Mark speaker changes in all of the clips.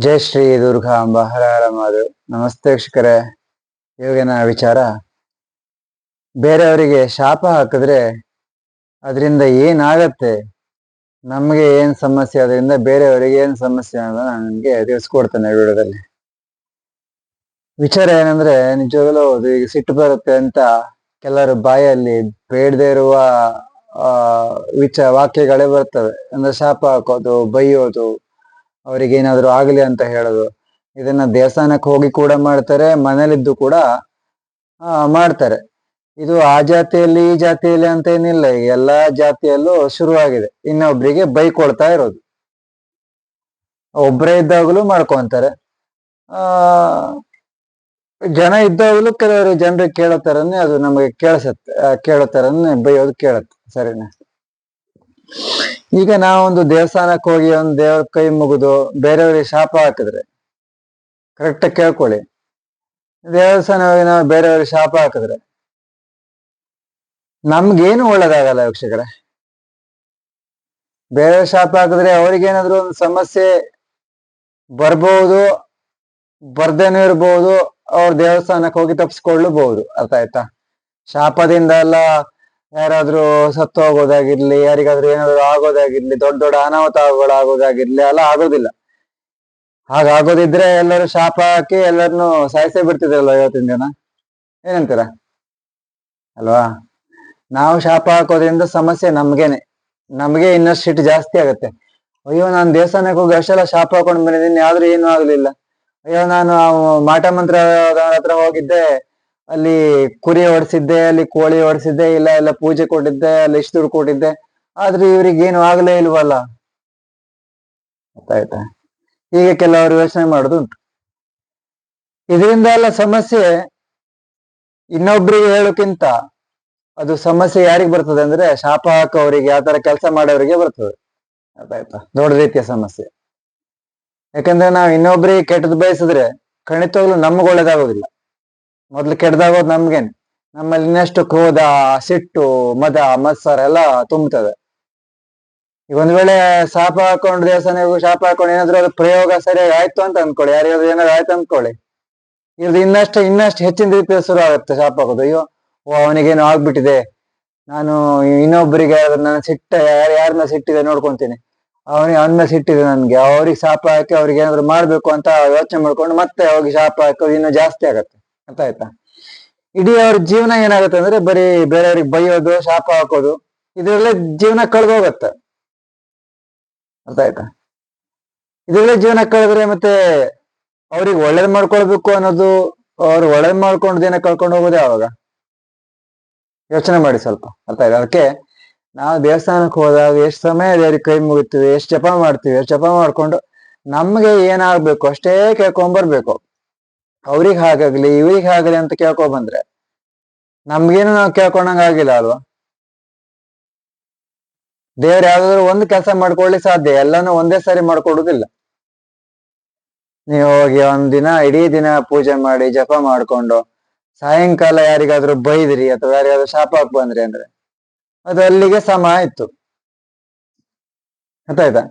Speaker 1: ಜೈ ಶ್ರೀ ದುರ್ಗಾಂಬ ಹರ ಮಾಧವ್ ನಮಸ್ತೆ ವೀಕ್ಷಕರೇ. ಇವಾಗಿನ ವಿಚಾರ. ಬೇರೆಯವರಿಗೆ ಶಾಪ ಹಾಕಿದ್ರೆ ಅದರಿಂದ ಏನಾಗತ್ತೆ? ನಮಗೆ ಏನು ಸಮಸ್ಯೆ? ಅದರಿಂದ ಬೇರೆಯವರಿಗೆ ಏನು ಸಮಸ್ಯೆ ಅನ್ನೋದನ್ನ ನಾನು ನಿಮಗೆ ತಿಳಿಸ್ಕೊಡ್ತೇನೆ ವಿಡಿಯೋದಲ್ಲಿ. ವಿಚಾರ ಏನಂದ್ರೆ, ನಿಜವಾಗಲೂ ಅದು ಈಗ ಸಿಟ್ಟು ಬರುತ್ತೆ ಅಂತ ಕೆಲವರು ಬಾಯಲ್ಲಿ ಬೇಡದೇ ಇರುವ, ಆ, ವಿಚ ವಾಕ್ಯಗಳೇ ಬರ್ತವೆ. ಅಂದ್ರೆ ಶಾಪ ಹಾಕೋದು, ಬೈಯೋದು ಅವರಿಗೆ ಏನಾದ್ರು ಆಗಲಿ ಅಂತ ಹೇಳೋದು. ಇದನ್ನ ದೇವಸ್ಥಾನಕ್ಕೆ ಹೋಗಿ ಕೂಡ ಮಾಡ್ತಾರೆ ಮನೇಲಿದ್ದು ಕೂಡ ಮಾಡ್ತಾರೆ. ಇದು ಆ ಜಾತಿಯಲ್ಲಿ ಈ ಜಾತಿಯಲ್ಲಿ ಅಂತ ಏನಿಲ್ಲ ಎಲ್ಲಾ ಜಾತಿಯಲ್ಲೂ ಶುರುವಾಗಿದೆ. ಇನ್ನೊಬ್ರಿಗೆ ಬೈಕೊಳ್ತಾ ಇರೋದು. ಒಬ್ಬರೇ ಇದ್ದಾಗಲೂ ಮಾಡ್ಕೊಂತಾರೆ. ಆ, ಜನ ಇದ್ದಾಗಲೂ ಕೆಲವರು ಜನರಿಗೆ ಕೇಳೋ ತರನೇ ಅದು ನಮಗೆ ಕೇಳಿಸತ್ತೆ ಕೇಳೋ ತರನೇ ಬೈಯೋದು ಕೇಳತ್ತೆ. ಸರಿನಾ? ಈಗ ನಾವೊಂದು ದೇವಸ್ಥಾನಕ್ಕೆ ಹೋಗಿ ಒಂದು ದೇವ್ರ ಕೈ ಮುಗಿದು ಬೇರೆಯವ್ರಿಗೆ ಶಾಪ ಹಾಕಿದ್ರೆ ಕರೆಕ್ಟ್ ಕೇಳ್ಕೊಳ್ಳಿ. ದೇವಸ್ಥಾನ ಹೋಗಿ ನಾವು ಬೇರೆಯವ್ರಿಗೆ ಶಾಪ ಹಾಕಿದ್ರೆ, ನಮ್ಗೇನು ಒಳ್ಳೇದಾಗಲ್ಲ ವೀಕ್ಷಕರೇ? ಬೇರೆ ಶಾಪ ಹಾಕಿದ್ರೆ ಅವ್ರಿಗೇನಾದ್ರು ಒಂದು ಸಮಸ್ಯೆ ಬರ್ಬೋದು, ಬರ್ದೇನೂ ಇರ್ಬೋದು, ಅವ್ರ ದೇವಸ್ಥಾನಕ್ಕೆ ಹೋಗಿ ತಪ್ಪಿಸ್ಕೊಳ್ಳಬಹುದು ಅರ್ಥ ಆಯ್ತಾ? ಶಾಪದಿಂದ ಎಲ್ಲ ಯಾರಾದ್ರೂ ಸತ್ತು ಹೋಗೋದಾಗಿರ್ಲಿ, ಯಾರಿಗಾದ್ರೂ ಏನಾದ್ರು ಆಗೋದಾಗಿರ್ಲಿ, ದೊಡ್ಡ ದೊಡ್ಡ ಅನಾಹುತ ಆಗೋದಾಗಿರ್ಲಿ ಎಲ್ಲ ಆಗೋದಿಲ್ಲ. ಹಾಗಾಗೋದಿದ್ರೆ ಎಲ್ಲರೂ ಶಾಪ ಹಾಕಿ ಎಲ್ಲರನ್ನು ಸಾಯಿಸೇ ಬಿಡ್ತಿದ್ರಲ್ಲ ಇವತ್ತಿನ ಜನ ಏನಂತೀರ ಅಲ್ವಾ? ನಾವು ಶಾಪ ಹಾಕೋದ್ರಿಂದ ಸಮಸ್ಯೆ ನಮ್ಗೇನೆ. ನಮ್ಗೆ ಇನ್ನಷ್ಟು ಸಿಟ್ಟು ಜಾಸ್ತಿ ಆಗುತ್ತೆ. ಅಯ್ಯೋ, ನಾನು ದೇವಸ್ಥಾನಕ್ಕೆ ಹೋಗಿ ಅಷ್ಟೆಲ್ಲ ಶಾಪ ಹಾಕೊಂಡ್ ಬಂದಿದ್ದೀನಿ, ಆದ್ರೂ ಏನೂ ಆಗ್ಲಿಲ್ಲ. ಅಯ್ಯೋ, ನಾನು ಮಾಟ ಮಂತ್ರ ಹತ್ರ ಹೋಗಿದ್ದೆ. ಅಲ್ಲಿ ಕುರಿ ಹೊಡ್ಸಿದ್ದೆ ಅಲ್ಲಿ ಕೋಳಿ ಹೊಡ್ಸಿದ್ದೆ ಇಲ್ಲ ಎಲ್ಲ ಪೂಜೆ ಕೊಟ್ಟಿದ್ದೆ, ಅಲ್ಲಿ ಇಷ್ಟು ದುಡ್ಡು ಕೊಟ್ಟಿದ್ದೆ. ಆದ್ರೆ ಇವ್ರಿಗೆ ಏನು ಆಗ್ಲೇ ಇಲ್ವಲ್ಲ? ಗೊತ್ತಾಯ್ತಾ? ಹೀಗೆ ಕೆಲವರು ಯೋಚನೆ ಮಾಡುದುಂಟು ಇದರಿಂದ ಎಲ್ಲ ಸಮಸ್ಯೆ ಇನ್ನೊಬ್ರಿಗೆ ಹೇಳೋಕ್ಕಿಂತ ಅದು ಸಮಸ್ಯೆ ಯಾರಿಗೆ ಬರ್ತದೆ ಅಂದ್ರೆ ಶಾಪ ಹಾಕೋರಿಗೆ ತರ ಕೆಲಸ ಮಾಡೋರಿಗೆ ಬರ್ತದೆ. ಅರ್ಥಾಯ್ತಾ ದೊಡ್ಡ ರೀತಿಯ ಸಮಸ್ಯೆ. ಯಾಕಂದ್ರೆ ನಾವು ಇನ್ನೊಬ್ರಿಗೆ ಕೆಟ್ಟದ್ ಬಯಸಿದ್ರೆ ಖಂಡಿತವಾಗ್ಲೂ ನಮ್ಗೆ ಒಳ್ಳೇದಾಗೋದಿಲ್ಲ. ಮೊದ್ಲು ಕೆಡ್ದಾಗೋದ್ ನಮ್ಗೇನೆ? ನಮ್ಮಲ್ಲಿ ಇನ್ನಷ್ಟು ಕ್ರೋಧ, ಸಿಟ್ಟು, ಮದ, ಮತ್ಸರ ಎಲ್ಲ ತುಂಬುತ್ತದೆ. ಈಗ ಒಂದ್ ವೇಳೆ ಶಾಪ ಹಾಕೊಂಡು ದೇವಸ್ಥಾನ ಶಾಪ ಹಾಕೊಂಡು ಏನಾದ್ರು ಅದು ಪ್ರಯೋಗ ಸರಿಯಾಗಿ ಆಯ್ತು ಅಂತ ಅನ್ಕೊಳ್ಳಿ. ಯಾರಿಗಾದ್ರು ಏನಾದ್ರು ಆಯ್ತು ಅನ್ಕೊಳ್ಳಿ. ಇದು ಇನ್ನಷ್ಟು ಇನ್ನಷ್ಟು ಹೆಚ್ಚಿನ ರೀತಿಯ ಶುರು ಆಗುತ್ತೆ ಶಾಪ ಹಾಕೋದು. ಅಯ್ಯೋ, ಓ, ಅವನಿಗೇನೋ ಆಗ್ಬಿಟ್ಟಿದೆ. ನಾನು ಇನ್ನೊಬ್ಬರಿಗೆ ನನ್ನ ಸಿಟ್ಟ, ಯಾರು ಮೇಲೆ ಸಿಟ್ಟಿದೆ ನೋಡ್ಕೊಂತೀನಿ. ಅವನಿಗೆ ಅವನ ಮೇಲೆ ಸಿಟ್ಟಿದೆ ನನ್ಗೆ. ಅವ್ರಿಗೆ ಶಾಪ ಹಾಕಿ ಅವ್ರಿಗೆ ಏನಾದ್ರು ಮಾಡ್ಬೇಕು ಅಂತ ಯೋಚನೆ ಮಾಡ್ಕೊಂಡು ಮತ್ತೆ ಹೋಗಿ ಶಾಪ ಹಾಕೋದು ಇನ್ನೂ ಜಾಸ್ತಿ ಆಗತ್ತೆ. ಅರ್ಥ ಆಯ್ತಾ? ಇಡೀ ಅವ್ರ ಜೀವನ ಏನಾಗುತ್ತೆ ಅಂದ್ರೆ ಬರೀ ಬೇರೆಯವ್ರಿಗೆ ಬೈಯೋದು, ಶಾಪ ಹಾಕೋದು, ಇದರಲ್ಲೇ ಜೀವನ ಕಳೆದೋಗತ್ತೆ ಅರ್ಥ ಆಯ್ತಾ? ಇದ್ರಲ್ಲೇ ಜೀವನ ಕಳೆದ್ರೆ ಮತ್ತೆ ಅವ್ರಿಗೆ ಒಳ್ಳೇದ್ ಮಾಡ್ಕೊಳ್ಬೇಕು ಅನ್ನೋದು, ಅವ್ರು ಒಳ್ಳೇದ್ ಮಾಡ್ಕೊಂಡು ದಿನ ಕಳ್ಕೊಂಡು ಹೋಗೋದೇ ಅವಾಗ ಯೋಚನೆ ಮಾಡಿ ಸ್ವಲ್ಪ, ಅರ್ಥ ಆಯ್ತಾ? ಅದಕ್ಕೆ ನಾವು ದೇವಸ್ಥಾನಕ್ಕೆ ಹೋದಾಗ ಎಷ್ಟು ಸಮಯ ದೇವ್ರಿಗೆ ಕೈ ಮುಗಿತೀವಿ, ಎಷ್ಟು ಜಪ ಮಾಡ್ತೀವಿ, ಎಷ್ಟು ಜಪ ಮಾಡ್ಕೊಂಡು ನಮ್ಗೆ ಏನಾಗ್ಬೇಕು ಅಷ್ಟೇ ಕೇಳ್ಕೊಂಡ್ ಬರ್ಬೇಕು. ಅವ್ರಿಗೆ ಹಾಗಾಗ್ಲಿ, ಇವ್ರಿಗೆ ಹಾಗಲಿ ಅಂತ ಕೇಳ್ಕೊ ಬಂದ್ರೆ ನಮ್ಗೇನು ನಾವು ಕೇಳ್ಕೊಂಡಂಗ ಆಗಿಲ್ಲ ಅಲ್ವಾ? ದೇವ್ರ ಯಾವ್ದಾದ್ರು ಒಂದು ಕೆಲಸ ಮಾಡ್ಕೊಳ್ಳಿ ಸಾಧ್ಯ, ಎಲ್ಲಾನು ಒಂದೇ ಸಾರಿ ಮಾಡ್ಕೊಡುದಿಲ್ಲ. ನೀವು ಹೋಗಿ ಒಂದ್ ದಿನ, ಇಡೀ ದಿನ ಪೂಜೆ ಮಾಡಿ, ಜಪ ಮಾಡ್ಕೊಂಡು, ಸಾಯಂಕಾಲ ಯಾರಿಗಾದ್ರೂ ಬೈದ್ರಿ ಅಥವಾ ಯಾರಿಗಾದ್ರೂ ಶಾಪ ಬಂದ್ರಿ ಅಂದ್ರೆ, ಅದು ಅಲ್ಲಿಗೆ ಸಮ ಆಯ್ತು. ಗೊತ್ತಾಯ್ತಾ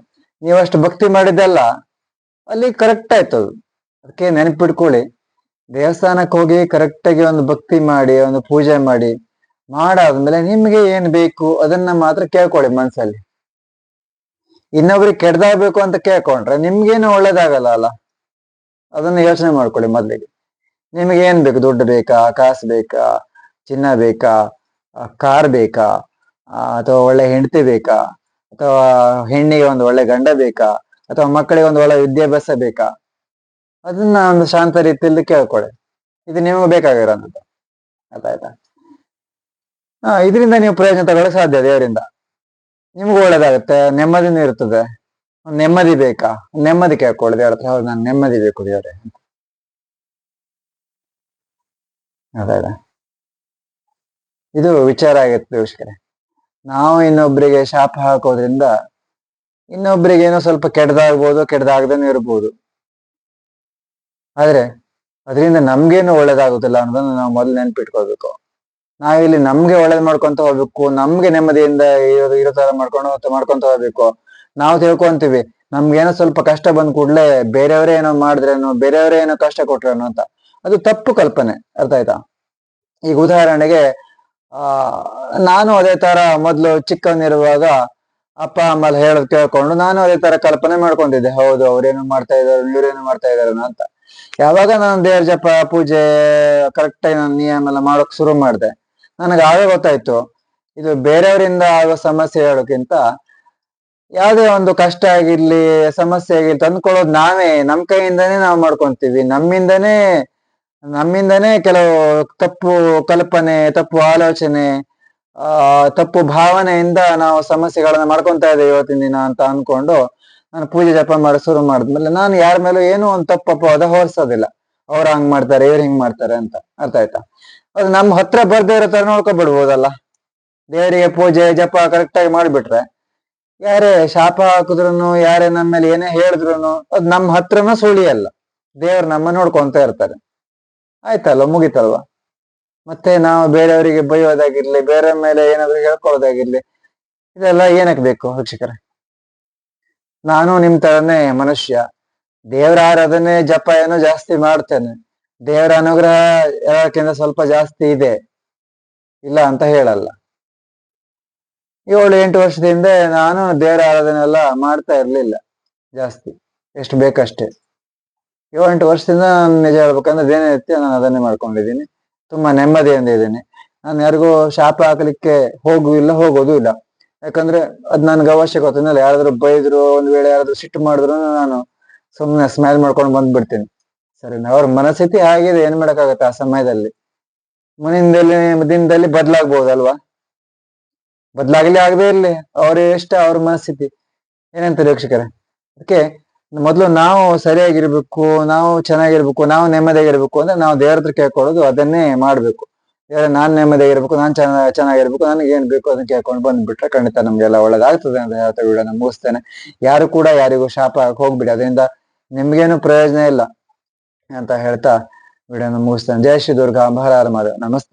Speaker 1: ನೀವಷ್ಟು ಭಕ್ತಿ ಮಾಡಿದ್ದೆಲ್ಲ, ಅಲ್ಲಿ ಕರೆಕ್ಟ್ ಆಯ್ತು ಅದು ಅದಕ್ಕೆ ನೆನಪಿಟ್ಕೊಳ್ಳಿ. ದೇವಸ್ಥಾನಕ್ಕೆ ಹೋಗಿ ಕರೆಕ್ಟಾಗಿ ಒಂದು ಭಕ್ತಿ ಮಾಡಿ, ಒಂದು ಪೂಜೆ ಮಾಡಿ, ಮಾಡಾದ್ಮೇಲೆ ನಿಮ್ಗೆ ಏನ್ ಬೇಕು ಅದನ್ನ ಮಾತ್ರ ಕೇಳ್ಕೊಳ್ಳಿ ಮನ್ಸಲ್ಲಿ. ಇನ್ನೊಬ್ರಿಗೆ ಕೆಡ್ದಾಗ್ಬೇಕು ಅಂತ ಕೇಳ್ಕೊಂಡ್ರೆ ನಿಮ್ಗೇನು ಒಳ್ಳೇದಾಗಲ್ಲ ಅಲ್ಲ? ಅದನ್ನ ಯೋಚನೆ ಮಾಡ್ಕೊಳ್ಳಿ ಮೊದ್ಲಿಗೆ. ನಿಮ್ಗೆ ಏನ್ ಬೇಕು? ದುಡ್ಡು ಬೇಕಾ? ಕಾಸು ಬೇಕಾ? ಚಿನ್ನ ಬೇಕಾ? ಕಾರ್ ಬೇಕಾ? ಅಥವಾ ಒಳ್ಳೆ ಹೆಂಡತಿ ಬೇಕಾ? ಅಥವಾ ಹೆಣ್ಣಿಗೆ ಒಂದು ಒಳ್ಳೆ ಗಂಡ ಬೇಕಾ? ಅಥವಾ ಮಕ್ಕಳಿಗೆ ಒಂದು ಒಳ್ಳೆ ವಿದ್ಯಾಭ್ಯಾಸ ಬೇಕಾ? ಅದನ್ನ ಒಂದು ಶಾಂತ ರೀತಿಯಲ್ಲಿ ಕೇಳ್ಕೊಳ್ಳಿ ಇದು ನಿಮಗೆ ಬೇಕಾಗಿರೋಂಥದ್ದು. ಆಯ್ತಾ ಹಾ, ಇದರಿಂದ ನೀವು ಪ್ರಯೋಜನ ತಗೊಳ್ಳೋಕೆ ಸಾಧ್ಯ ದೇವರಿಂದ ನಿಮ್ಗೂ ಒಳ್ಳೇದಾಗುತ್ತೆ, ನೆಮ್ಮದಿನೂ ಇರ್ತದೆ. ನೆಮ್ಮದಿ ಬೇಕಾ? ನೆಮ್ಮದಿ ಕೇಳ್ಕೊಳ್ಳಿ ದೇವ್ರ ಹೌದು ನಾನು ನೆಮ್ಮದಿ ಬೇಕು ದೇವ್ರೆ ಅದ ಇದು ವಿಚಾರ ಆಗಿತ್ತು ದೇವಶ್ಕರೇ ನಾವು ಇನ್ನೊಬ್ರಿಗೆ ಶಾಪ ಹಾಕೋದ್ರಿಂದ ಇನ್ನೊಬ್ರಿಗೆ ಏನೋ ಸ್ವಲ್ಪ ಕೆಟ್ಟದಾಗ್ಬೋದು ಕೆಡ್ದಾಗ್ದೇನೂ ಇರ್ಬೋದು. ಆದ್ರೆ ಅದರಿಂದ ನಮ್ಗೇನು ಒಳ್ಳೇದಾಗುದಿಲ್ಲ ಅನ್ನೋದನ್ನ ನಾವು ಮೊದಲು ನೆನ್ಪಿಟ್ಕೋಬೇಕು ನಾವಿಲ್ಲಿ ನಮ್ಗೆ ಒಳ್ಳೇದ್ ಮಾಡ್ಕೊಂತ ಹೋಗ್ಬೇಕು, ನಮ್ಗೆ ನೆಮ್ಮದಿಯಿಂದ ಇರೋ ಇರೋ ತರ ಮಾಡ್ಕೊಂಡು ಮಾಡ್ಕೊಂತ ಹೋಗ್ಬೇಕು. ನಾವು ತಿಳ್ಕೊಂತೀವಿ, ನಮ್ಗೇನೋ ಸ್ವಲ್ಪ ಕಷ್ಟ ಬಂದ್ ಕೂಡ್ಲೆ ಬೇರೆಯವರೇ ಏನೋ ಮಾಡಿದ್ರೇನೋ, ಬೇರೆಯವರೇ ಏನೋ ಕಷ್ಟ ಕೊಟ್ರೇನೋ ಅಂತ. ಅದು ತಪ್ಪು ಕಲ್ಪನೆ, ಅರ್ಥ ಆಯ್ತಾ? ಈಗ ಉದಾಹರಣೆಗೆ, ಆ, ನಾನು ಅದೇ ತರ ಮೊದ್ಲು ಚಿಕ್ಕವನಿರುವಾಗ ಅಪ್ಪ, ಅಮ್ಮ ಹೇಳೋದ್ ಕೇಳ್ಕೊಂಡು ನಾನು ಅದೇ ತರ ಕಲ್ಪನೆ ಮಾಡ್ಕೊಂಡಿದ್ದೆ. ಹೌದು, ಅವ್ರೇನು ಮಾಡ್ತಾ ಇದಾರೆ, ಇವ್ರೇನು ಮಾಡ್ತಾ ಇದಾರೆ ಅಂತ. ಯಾವಾಗ ನಾನು ದೇವ್ರ ಜಪ, ಪೂಜೆ ಕರೆಕ್ಟ್ ಆಗಿ ನಾನು ನಿಯಮ ಎಲ್ಲ ಮಾಡೋಕ್ ಶುರು ಮಾಡಿದೆ. ನನಗೆ ಆಗ ಗೊತ್ತಾಯ್ತು, ಇದು ಬೇರೆಯವರಿಂದ ಆಗೋ ಸಮಸ್ಯೆ ಹೇಳೋಕ್ಕಿಂತ ಯಾವುದೇ ಒಂದು ಕಷ್ಟ ಆಗಿರ್ಲಿ, ಸಮಸ್ಯೆ ಆಗಿರ್ಲಿ, ತಂದ್ಕೊಳ್ಳೋದು ನಾವೇ. ನಮ್ಮ ಕೈಯಿಂದನೇ ನಾವು ಮಾಡ್ಕೊಂತೀವಿ. ನಮ್ಮಿಂದನೇ ನಮ್ಮಿಂದನೇ ಕೆಲವು ತಪ್ಪು ಕಲ್ಪನೆ, ತಪ್ಪು ಆಲೋಚನೆ, ಆ, ತಪ್ಪು ಭಾವನೆಯಿಂದ ನಾವು ಸಮಸ್ಯೆಗಳನ್ನ ಮಾಡ್ಕೊಂತಾ ಇದ್ದೇವೆ ಇವತ್ತಿನ ದಿನ ಅಂತ ಅನ್ಕೊಂಡು ನಾನು ಪೂಜೆ ಜಪ ಮಾಡಿ, ಶುರು ಮಾಡಿದ್ಮೇಲೆ ನಾನು ಯಾರ ಮೇಲೂ ಏನೂ ಒಂದು ತಪ್ಪು ಅದ ಹೊರಿಸೋದಿಲ್ಲ. ಅವ್ರು ಹಂಗ್ ಮಾಡ್ತಾರೆ, ಇವ್ರು ಹಿಂಗ್ ಮಾಡ್ತಾರೆ ಅಂತ ಅರ್ಥ ಆಯ್ತಾ? ಅದು ನಮ್ಮ ಹತ್ರ ಬರ್ದೇ ಇರೋ ತರ ನೋಡ್ಕೊಬಿಡ್ಬೋದಲ್ಲ? ದೇವರಿಗೆ ಪೂಜೆ, ಜಪ ಕರೆಕ್ಟ್ ಆಗಿ ಮಾಡಿಬಿಟ್ರೆ. ಯಾರೇ ಶಾಪ ಹಾಕಿದ್ರು ಯಾರೇ ನಮ್ಮ ಮೇಲೆ ಏನೇ ಹೇಳಿದ್ರು ಅದು ನಮ್ಮ ಹತ್ರನ ಸುಳಿಯಲ್ಲ. ದೇವ್ರು ನಮ್ಮ ನೋಡ್ಕೊಂತ ಇರ್ತಾರೆ. ಆಯ್ತಲ್ವ, ಮುಗಿತಲ್ವಾ? ಮತ್ತೆ ನಾವು ಬೇರೆಯವರಿಗೆ ಬೈಯೋದಾಗಿರ್ಲಿ, ಬೇರೆ ಮೇಲೆ ಏನಾದ್ರು ಹೇಳ್ಕೊಳ್ಳೋದಾಗಿರ್ಲಿ, ಇದೆಲ್ಲ ಏನಕ್ಕೆ ಬೇಕು ವೀಕ್ಷಕರೇ? ನಾನು ನಿಮ್ ತರನೇ ಮನುಷ್ಯ. ದೇವರ ಆರಾಧನೆ ಜಪ ಏನೋ ಜಾಸ್ತಿ ಮಾಡ್ತೇನೆ. ದೇವರ ಅನುಗ್ರಹ ಎಲ್ಲಕ್ಕಿಂತ ಸ್ವಲ್ಪ ಜಾಸ್ತಿ ಇದೆ. ಇಲ್ಲ ಅಂತ ಹೇಳಲ್ಲ. ಏಳು, ಎಂಟು ವರ್ಷದಿಂದ ನಾನು ದೇವರ ಆರಾಧನೆ ಎಲ್ಲ ಮಾಡ್ತಾ ಇರ್ಲಿಲ್ಲ ಜಾಸ್ತಿ. ಎಷ್ಟು ಬೇಕಷ್ಟೇ. ಏಳು, ಎಂಟು ವರ್ಷದಿಂದ ನಾನು ನಿಜ ಹೇಳ್ಬೇಕಂದ್ರೆ ದಿನನಿತ್ಯ ನಾನು ಅದನ್ನೇ ಮಾಡ್ಕೊಂಡಿದ್ದೀನಿ. ತುಂಬಾ ನೆಮ್ಮದಿಯಿಂದ ಇದ್ದೀನಿ. ನಾನು ಯಾರಿಗೂ ಶಾಪ ಹಾಕಲಿಕ್ಕೆ ಹೋಗುವುದಿಲ್ಲ ಇಲ್ಲ, ಹೋಗೋದು ಇಲ್ಲ. ಯಾಕಂದ್ರೆ ಅದ್ ನನ್ಗೆ ಅವಶ್ಯಕತೆ ಇಲ್ಲ ಯಾರಾದ್ರೂ ಬೈದ್ರು, ಒಂದ್ ವೇಳೆ ಯಾರಾದ್ರೂ ಸಿಟ್ಟು ಮಾಡಿದ್ರು, ನಾನು ಸುಮ್ಮನೆ ಸ್ಮೈಲ್ ಮಾಡ್ಕೊಂಡು ಬಂದ್ಬಿಡ್ತೀನಿ. ಸರಿ ಅವ್ರ ಮನಸ್ಥಿತಿ ಆಗಿದೆ ಏನ್ ಮಾಡಕ್ಕಾಗತ್ತೆ ಆ ಸಮಯದಲ್ಲಿ? ಮುಂದಿನ ದಿನದಲ್ಲಿ ಬದ್ಲಾಗ್ಬೋದಲ್ವಾ? ಬದಲಾಗ್ಲಿ ಆಗದೆ ಇರ್ಲಿ, ಅವ್ರ ಇಷ್ಟ ಅವ್ರ ಮನಸ್ಥಿತಿ. ಏನಂತ ವೀಕ್ಷಕರೇ? ಅದಕ್ಕೆ ಮೊದಲು ನಾವು ಸರಿಯಾಗಿರ್ಬೇಕು, ನಾವು ಚೆನ್ನಾಗಿರ್ಬೇಕು, ನಾವು ನೆಮ್ಮದಿಯಾಗಿರ್ಬೇಕು ಅಂದ್ರೆ ನಾವು ದೇವ್ರ ಹತ್ರ ಕೇಳ್ಕೊಳ್ಳೋದು, ಅದನ್ನೇ ಮಾಡ್ಬೇಕು. ದೇವ್ರ ನಾನ್ ನೆಮ್ಮದಿಯಾಗಿರ್ಬೇಕು ನಾನ್ ಚೆನ್ನಾಗಿ ಚೆನ್ನಾಗಿರ್ಬೇಕು, ನನಗೆ ಏನ್ ಬೇಕು ಅದನ್ನ ಕೇಳ್ಕೊಂಡು ಬಂದ್ಬಿಟ್ರೆ ಖಂಡಿತ ನಮ್ಗೆಲ್ಲ ಒಳ್ಳೇದಾಗ್ತದೆ ಅಂತ ಹೇಳ್ತಾ ವಿಡಿಯೋನ ಮುಗಿಸ್ತೇನೆ. ಯಾರು ಕೂಡ ಯಾರಿಗೂ ಶಾಪ ಹೋಗ್ಬಿಡಿ, ಅದರಿಂದ ನಿಮ್ಗೇನು ಪ್ರಯೋಜನ ಇಲ್ಲ ಅಂತ ಹೇಳ್ತಾ ವಿಡಿಯೋನ ಮುಗಿಸ್ತೇನೆ. ಜಯ ಶ್ರೀ ದುರ್ಗಾ ಹರ ನಮಸ್ತೆ.